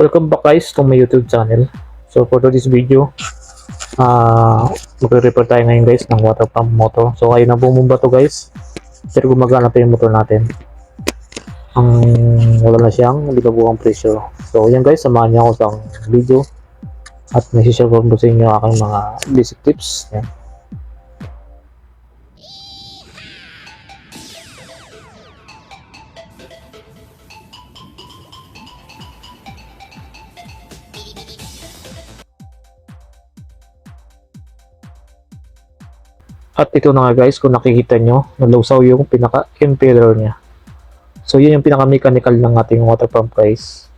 Welcome back guys to my YouTube channel. So for today's video, ah magre-repair tayo ngayon guys ng water pump motor. So ayun na bumumba to guys. Pero gumagana pa yung motor natin. Ang wala na siyang ligabuhang presyo. So yan guys, samahan niyo ako sa video. At may share ko sa inyo aking mga basic tips. Yan. At ito na nga guys, kung nakikita nyo, nalusaw yung pinaka-impeller niya. So yun yung pinaka-mechanical ng ating water pump guys.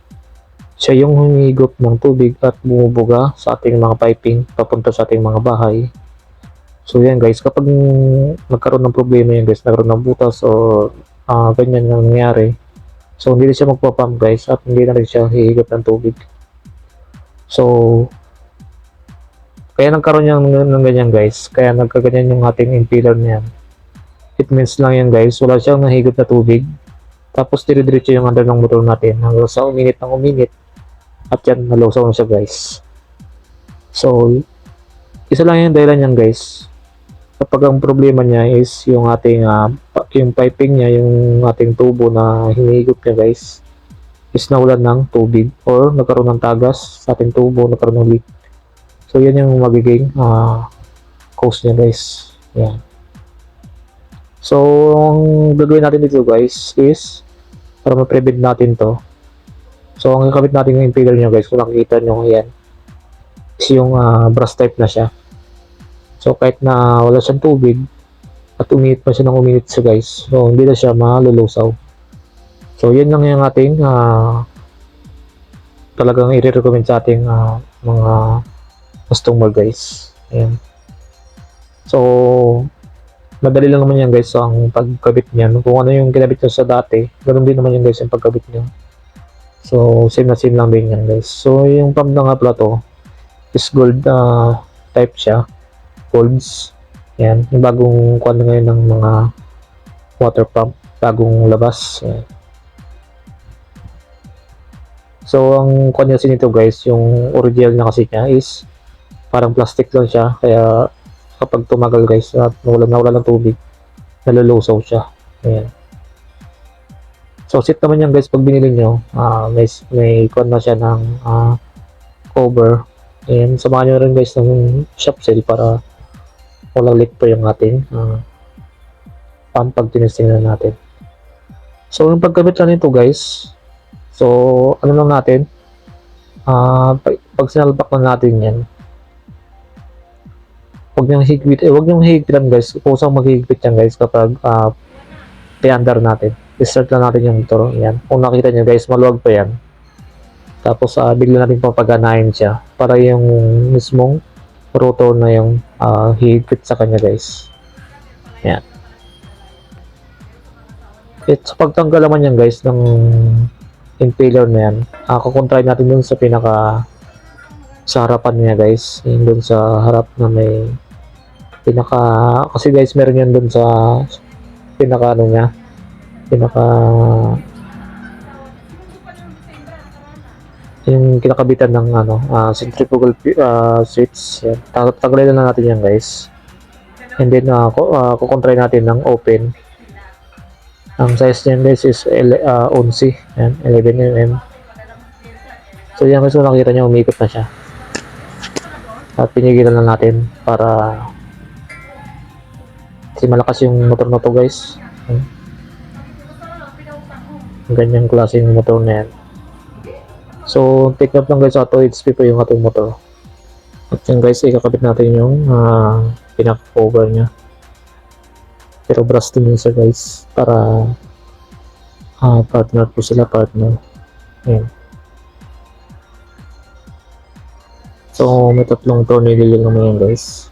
Siya yung humigop ng tubig at bumubuga sa ating mga piping papunta sa ating mga bahay. So yan guys, kapag nagkaroon ng problema yan guys, nagkaroon ng butas o ah, ganyan yung nangyari. So hindi na siya magpapump guys at hindi na rin siya hihigop ng tubig. So kaya nagkaroon yan ng ganyan guys. Kaya nagkaganyan yung ating impeller niyan. It means lang yan guys. Wala siyang nahigop na tubig. Tapos dire-diretso yung under ng motor natin. Hanggang sa uminit ng uminit. At yan, nalosaw na siya guys. So, isa lang yung dahilan yan guys. Kapag ang problema niya is yung ating pa- yung piping niya, yung ating tubo na hinihigop niya guys is nawalan ng tubig or nagkaroon ng tagas sa ating tubo, nagkaroon ng leak. So, yan yung magiging ah, cause niya guys. Yan. So, ang gagawin natin dito guys is para ma-prevent natin to. So, ang kakabit natin yung impeller niya guys, kung nakikita nyo yan, is yung ah, brass type na siya. So, kahit na wala siyang tubig, at uminit pa siya ng uminit siya guys, so hindi na siya malulusaw. So, yun lang yung ating ah, talagang i-recommend sa ating ah, mga customer guys. Ayan. So, madali lang naman yan guys ang pagkabit niyan. Kung ano yung kinabit nyo sa dati, ganun din naman yan guys yung pagkabit nyo. So, same na same lang din yan guys. So, yung pump na nga pala to is gold ah, type siya. Golds. Yan. Yung bagong kuwan ngayon ng mga water pump. Bagong labas. Yan. So, ang kuwan niya guys, yung original na kasi niya is parang plastic lang siya. Kaya, kapag tumagal guys at nawala nawala ng tubig nalulusaw siya. Ayan. So sit naman yan guys pag binili nyo. Ah may may kon na siya ng ah, cover. And samahan nyo rin guys ng shop sale para walang leak pa yung ating ah, pump pag tinesting na natin. So yung pagkabit lang nito guys. So ano lang natin? Ah pag, pag sinalpak na natin yan Huwag niyang higpit, eh, huwag niyang higpitan guys. Kusang maghihigpit yan guys kapag uh, under natin. I-start na natin yung motor. Yan. Kung nakita niyo guys, maluwag pa yan. Tapos uh, bigla natin papaganahin siya para yung mismong rotor na yung uh, hihigpit sa kanya guys. Yan. At sa pagtanggal naman yan guys ng impeller na yan, uh, kukontry natin dun sa pinaka sa harapan niya guys. Yung dun sa harap na may pinaka kasi guys meron yan dun sa pinaka ano niya pinaka yung kinakabitan ng ano uh, centrifugal uh, switch. Yan. Tag na natin yan guys. And then uh, uh, kukontry natin ng open. Ang size niyan guys is uh, 11 yan 11mm so yan guys kung nakita nyo umikot na siya. At pinigilan na natin para kasi malakas yung motor na to guys. Hmm. ganyan klaseng motor na yan. So take note lang guys 2 HP pa yung ating motor. At yan guys ikakabit natin yung uh, pinaka cover nya pero brass din yun siya guys para uh, partner po sila partner. Yan So, may tatlong tornilyo naman yan guys.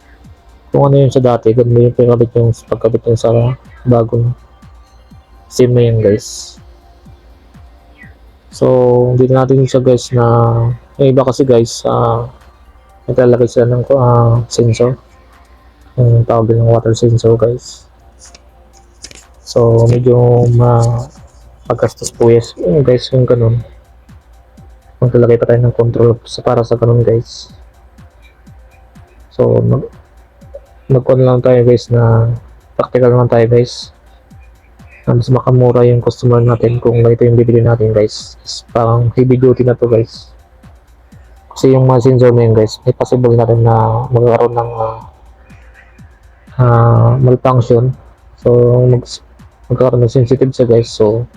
Kung ano yun sa dati, ganun yung pagkabit yung pagkabit yung sa bagong sim na yan guys. So, hindi na natin siya guys na yung iba kasi guys, uh, naglalagay sila ng uh, sensor. Yung tawag ng water sensor guys. So, medyo ma pagkastos po yes, guys yung ganun. maglalagay pa tayo ng control sa para sa ganun guys. So, mag mag lang tayo guys na practical lang tayo guys. Na mas makamura yung customer natin kung ganito yung bibili natin guys. Is parang heavy duty na to guys. Kasi yung mga sensor na yun guys, may possible natin na magkaroon ng ah, ah, malfunction. So, mag magkakaroon ng sensitive siya guys. So,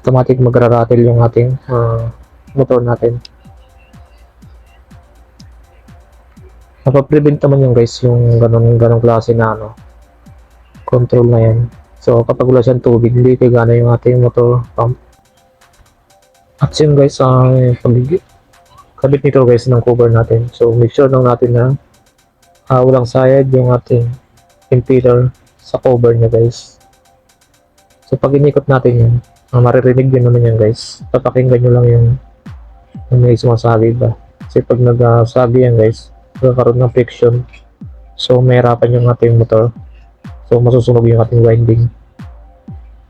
automatic magra-rattle yung ating ah, motor natin. Napaprevent naman yung guys yung ganong ganong klase na ano control na yan. So kapag wala siyang tubig, hindi kagana yung ating motor pump. At yun guys, ang pag kabit nito guys ng cover natin. So make sure lang natin na ah, walang sayad yung ating impeller sa cover niya guys. So pag inikot natin yan, ah, maririnig din naman yan guys. Papakinggan nyo lang yung yung may sumasabi ba. Kasi pag nagsabi yan guys, magkakaroon ng friction. So mahirapan yung ating motor. So masusunog yung ating winding.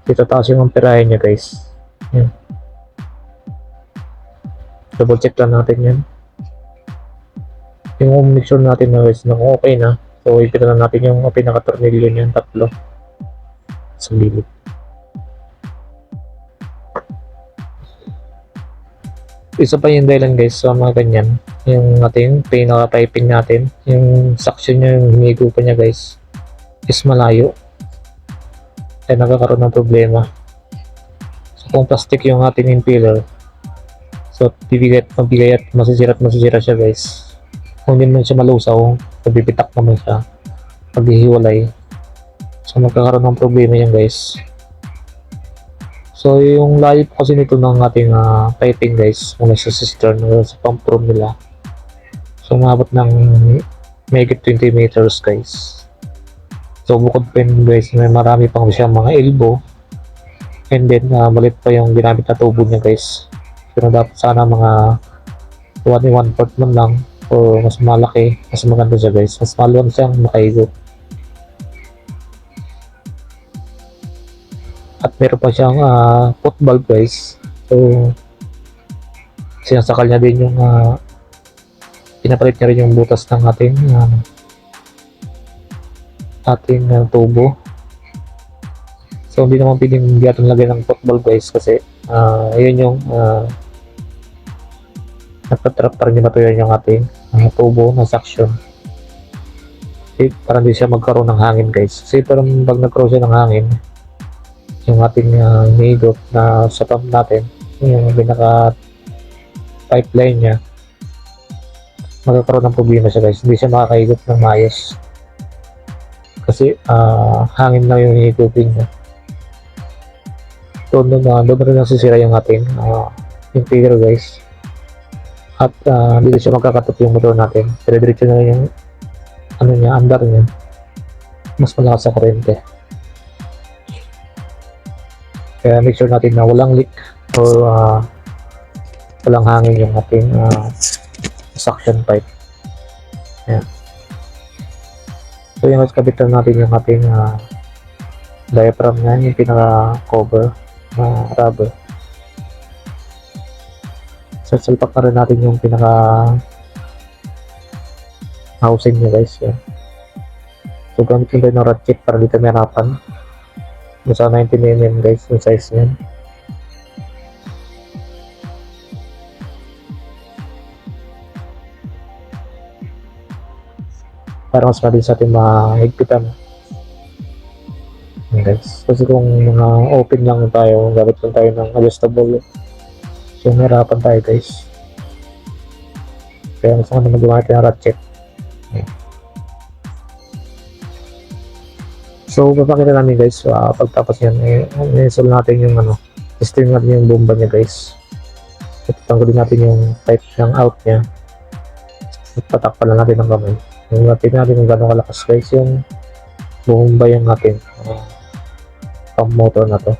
Dito taas yung amperahe niya guys. Yan. Double check lang natin yan. Yung make sure natin na guys na okay na. So ipita na natin yung pinaka-tornilyo niyan, tatlo. Sa gilid. Isa pa yung dahilan guys sa mga ganyan. Yung ating pinaka-piping natin. Yung suction niya yung hinigo pa niya guys is malayo. Kaya nagkakaroon ng problema. So kung plastic yung ating impeller so bibigay at mabigay at masisira at masisira siya guys. Kung hindi man siya malusaw mabibitak naman siya. Paghihiwalay so magkakaroon ng problema yan guys So, yung layo po kasi nito ng ating ah, piping guys, mula sa cistern hanggang sa pump room nila. So, umabot ng megit 20 meters guys. So, bukod pa yun guys, may marami pang siyang mga elbow. And then, ah, malit pa yung ginamit na tubo niya guys. Pero dapat sana mga 1 1 fourth man lang o mas malaki, mas maganda siya guys. Mas maluwang siyang makaigot. At meron pa siyang ah, foot valve guys so sinasakal niya din yung ah, pinapalit niya rin yung butas ng ating ah, ating ah, tubo. So hindi naman pwedeng hindi natin lagyan ng foot valve guys kasi ah, ayun yung uh, nagpatrap pa rin yung matuyan yung ating ah, tubo na suction. Eh, para hindi siya magkaroon ng hangin guys. Kasi parang pag nagkaroon siya ng hangin yung ating uh, higop na sa pump natin, yung pinaka pipeline niya, magkakaroon ng problema siya guys. Hindi siya makakahigop ng maayos. Kasi uh, hangin na yung higopin niya. Doon na uh, doon rin nasisira yung ating uh, figure guys. At uh, siya magkakatot yung motor natin. Dire-diretso na yung ano niya, andar niya. Mas malakas sa kuryente. Kaya make sure natin na walang leak or uh, walang hangin yung ating uh, suction pipe. Ayan. So yung kabitan natin yung ating uh, diaphragm na yung pinaka-cover na rubber. So salpak na rin natin yung pinaka housing niya guys. Yan. So gamitin tayo ng ratchet para dito may harapan. Nasa 19mm guys yung size niyan. Para mas madali sa ating mahigpitan. Guys. Kasi kung mga open lang tayo, gamit lang tayo ng adjustable. So, mahirapan tayo guys. Kaya gusto ko na magawa ng ratchet. So, papakita namin guys, uh, pagtapos yan, eh, i-install natin yung ano, system natin yung bomba niya guys. At tanggalin natin yung pipe ng out niya. At patakpan lang natin ng kamay. Yung natin natin kung gano'ng kalakas guys yung bomba yung natin. Uh, pump motor na to.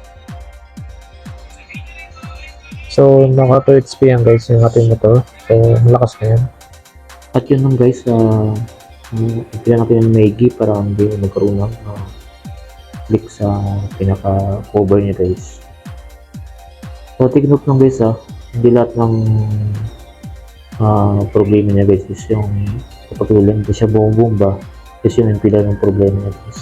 So, naka 2 HP yan guys yung ating motor. So, malakas na yan. At yun lang guys, uh, uh, natin yung Maggie para hindi magkaroon ng uh, click sa pinaka cover niya guys. So take note lang guys ah. Hindi lahat ng ah, problema niya guys is yung kapag ulan hindi siya bumubumba. Kasi yun yung pila ng problema niya guys.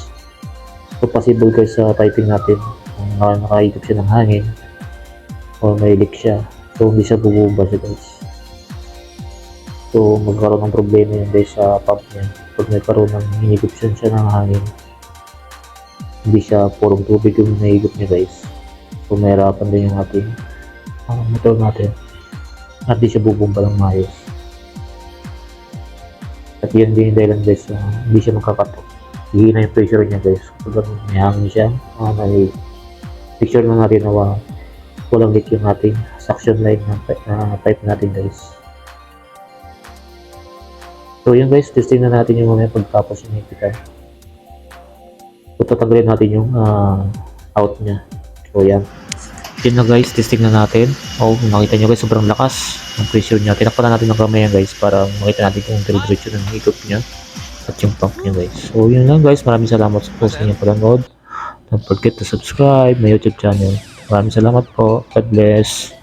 So possible guys sa piping natin kung uh, nakahigop siya ng hangin o may leak siya. So hindi siya bumubumba siya guys. So magkaroon ng problema yun guys sa pump niya. Pag nagkaroon ng hinigop siya, siya ng hangin hindi siya purong tubig yung nahigop niya guys. So mahirapan din yung ating uh, motor natin. At di siya bubumba ng maayos. At yun din yung dahilan guys na hindi siya makakatok hihina yung pressure niya guys. Ganun, may hangin siya uh, may picture na natin na wa- walang leak yung ating suction line na, na pipe natin guys. So yun guys. Testing na natin yung mga pagtapos yung higpitan so tatanggalin natin yung ah, out niya so yan yun na guys, testing na natin. Oh, nakita nyo guys, sobrang lakas ng pressure niya. Tinakpan na natin ng kamay yan guys para makita natin kung dire-diretso ng higop niya at yung pump niya guys. So yun lang guys, maraming salamat po sa inyong panonood. Don't forget to subscribe my YouTube channel. Maraming salamat po. God bless.